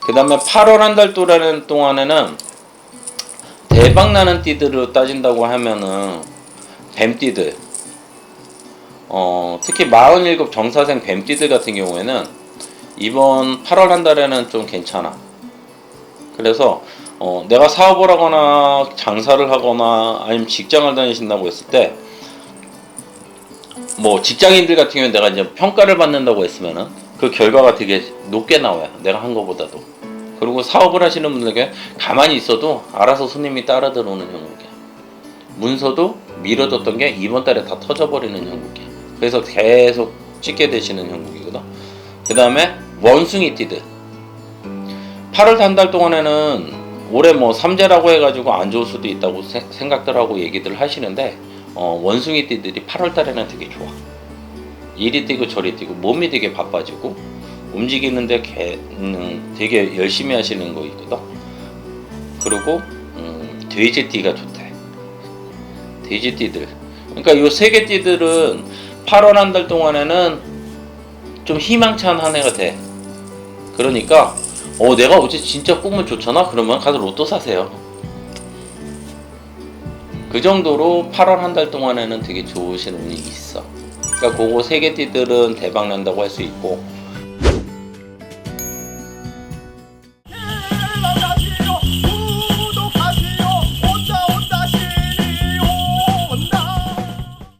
그 다음에 8월 한 달 동안 동안에는 대박 나는 띠들로 따진다고 하면은 뱀띠들 어, 특히 47 정사생 뱀띠들 같은 경우에는 이번 8월 한 달에는 좀 괜찮아. 그래서 어, 내가 사업을 하거나 장사를 하거나 아니면 직장을 다니신다고 했을 때 뭐 직장인들 같은 경우는 내가 이제 평가를 받는다고 했으면은 그 결과가 되게 높게 나와요. 내가 한 거보다도. 그리고 사업을 하시는 분들에게 가만히 있어도 알아서 손님이 따라 들어오는 형국이야. 문서도 미뤄뒀던 게 이번 달에 다 터져버리는 형국이야. 그래서 계속 찍게 되시는 형국이거든. 그 다음에 원숭이 띠들. 8월 한 달 동안에는 올해 뭐 삼재라고 해가지고 안 좋을 수도 있다고 세- 생각들 하고 얘기들 하시는데 어, 원숭이 띠들이 8월 달에는 되게 좋아. 이리 뛰고 저리 뛰고 몸이 되게 바빠지고 움직이는데 개, 음, 되게 열심히 하시는 거 있거든. 그리고 음, 돼지띠가 좋대. 돼지띠들. 그러니까 요 세 개 띠들은 8월 한 달 동안에는 좀 희망찬 한 해가 돼. 그러니까 어 내가 어제 진짜 꿈은 좋잖아. 그러면 가서 로또 사세요. 그 정도로 8월 한 달 동안에는 되게 좋으신 운이 있어. 그러니까 그거 세 개 띠들은 대박 난다고 할 수 있고